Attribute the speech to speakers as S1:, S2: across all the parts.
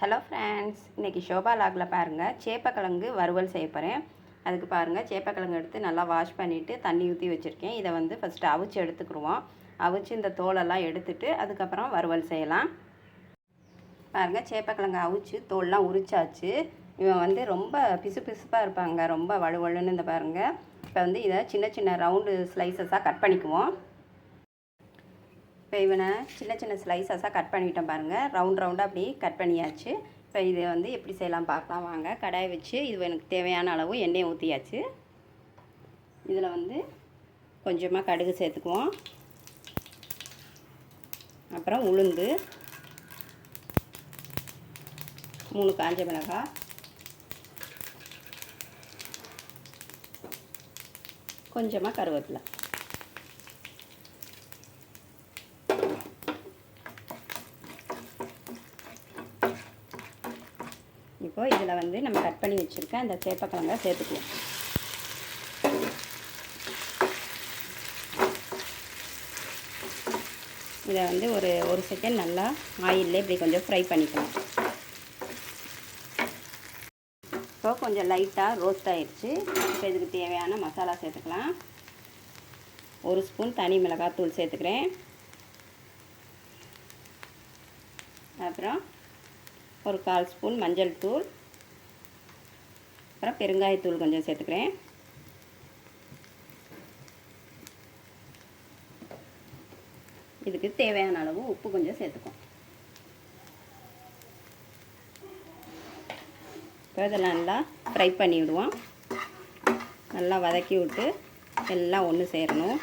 S1: Hello friends இன்றைக்கி ஷோபா லாகில் பாருங்கள் சேப்பக்கிழங்கு வறுவல் செய்ய போகிறேன் அதுக்கு பாருங்கள் சேப்பக்கிழங்கு எடுத்து நல்லா வாஷ் பண்ணிவிட்டு தண்ணி ஊற்றி வச்சுருக்கேன். இதை வந்து ஃபஸ்ட்டு அவிச்சு எடுத்துக்கிடுவோம். அவிச்சு இந்த தோலெல்லாம் எடுத்துட்டு அதுக்கப்புறம் வறுவல் செய்யலாம். பாருங்கள் சேப்பக்கிழங்கு அவிச்சு தோல்லாம் உரிச்சாச்சு. இவன் வந்து ரொம்ப பிசு பிசுப்பாக இருப்பாங்க ரொம்ப வலுவலுன்னு இந்த பாருங்கள் இப்போ வந்து இதை சின்ன சின்ன ரவுண்டு ஸ்லைசஸாக கட் பண்ணிக்குவோம். இப்போ இவனை சின்ன சின்ன ஸ்லைசஸாக கட் பண்ணிவிட்டேன் பாருங்கள் ரவுண்ட் ரவுண்டாக அப்படி கட் பண்ணியாச்சு. இப்போ இதை வந்து எப்படி செய்யலாம் பார்க்கலாம். வாங்க. கடாயை வச்சு இது எனக்கு தேவையான அளவு எண்ணெயை ஊற்றியாச்சு இதில் வந்து கொஞ்சமாக கடுகு சேர்த்துக்குவோம். அப்புறம் உளுந்து. மூணு காஞ்ச மிளகாய். கொஞ்சமாக கருவேப்பிலை. இப்போது இதில் வந்து நம்ம கட் பண்ணி வச்சுருக்க அந்த சேப்பக்கிழங்க சேர்த்துக்குவோம் இதை வந்து ஒரு ஒரு செகண்ட் நல்லா ஆயிலே இப்படி கொஞ்சம் ஃப்ரை பண்ணிக்கலாம். இப்போ கொஞ்சம் லைட்டாக ரோஸ்ட் ஆகிடுச்சு இப்போ இதுக்கு தேவையான மசாலா சேர்த்துக்கலாம். ஒரு ஸ்பூன் தனி மிளகாத்தூள் சேர்த்துக்கிறேன். அப்புறம் ஒரு கால் ஸ்பூன் மஞ்சள் தூள். அப்புறம் பெருங்காயத்தூள் கொஞ்சம் சேர்த்துக்கிறேன். இதுக்கு தேவையான அளவு உப்பு கொஞ்சம் சேர்த்துக்கும் இப்போ இதெல்லாம் நல்லா ஃப்ரை பண்ணி விடுவோம். நல்லா வதக்கி விட்டு எல்லாம் ஒன்று சேரணும்.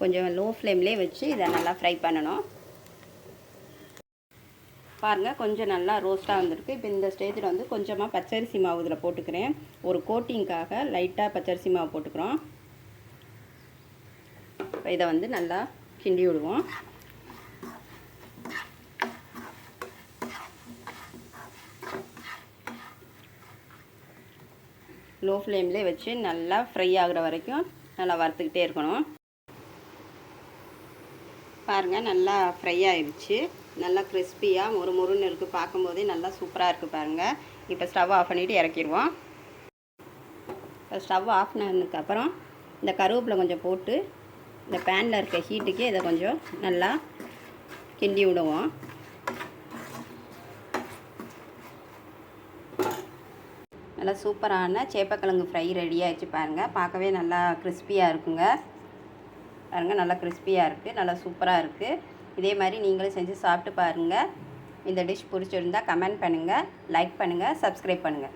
S1: கொஞ்சம் லோ ஃப்ளேம்லேயே வச்சு இதை நல்லா ஃப்ரை பண்ணணும். பாருங்கள் கொஞ்சம் நல்லா ரோஸ்ட்டாக வந்திருக்கு. இப்போ இந்த ஸ்டேஜில் வந்து கொஞ்சமாக பச்சரிசி மாவு இதில் போட்டுக்கிறேன். ஒரு கோட்டிங்க்காக லைட்டாக பச்சரிசி மாவு போட்டுக்கிறோம். இப்போ இதை வந்து நல்லா கிண்டி விடுவோம். லோ ஃப்ளேம்லேயே வச்சு நல்லா ஃப்ரை ஆகிற வரைக்கும் நல்லா வறுத்துக்கிட்டே இருக்கணும். பாருங்கள் நல்லா ஃப்ரை ஆயிடுச்சு. நல்லா கிறிஸ்பியாக மொறு மொறுன்னு இருக்குது பார்க்கும்போதே நல்லா சூப்பராக இருக்குது பாருங்கள் இப்போ ஸ்டவ் ஆஃப் பண்ணிவிட்டு இறக்கிடுவோம். இப்போ ஸ்டவ் ஆஃப் பண்ணதுக்கப்புறம் இந்த கருவேப்பிலை கொஞ்சம் போட்டு இந்த பேனில் இருக்க ஹீட்டுக்கு இதை கொஞ்சம் நல்லா கிண்டி விடுவோம். நல்லா சூப்பரான சேப்பக்கிழங்கு ஃப்ரை ரெடி ஆகிடுச்சு பாருங்கள் பார்க்கவே நல்லா கிறிஸ்பியாக இருக்குங்க. பாருங்கள் நல்லா கிறிஸ்பியாக இருக்குது நல்லா சூப்பராக இருக்குது இதே மாதிரி நீங்களும் செஞ்சு சாப்பிட்டு பாருங்கள் இந்த டிஷ் பிடிச்சிருந்தால் கமெண்ட் பண்ணுங்கள் லைக் பண்ணுங்கள் சப்ஸ்கிரைப் பண்ணுங்கள்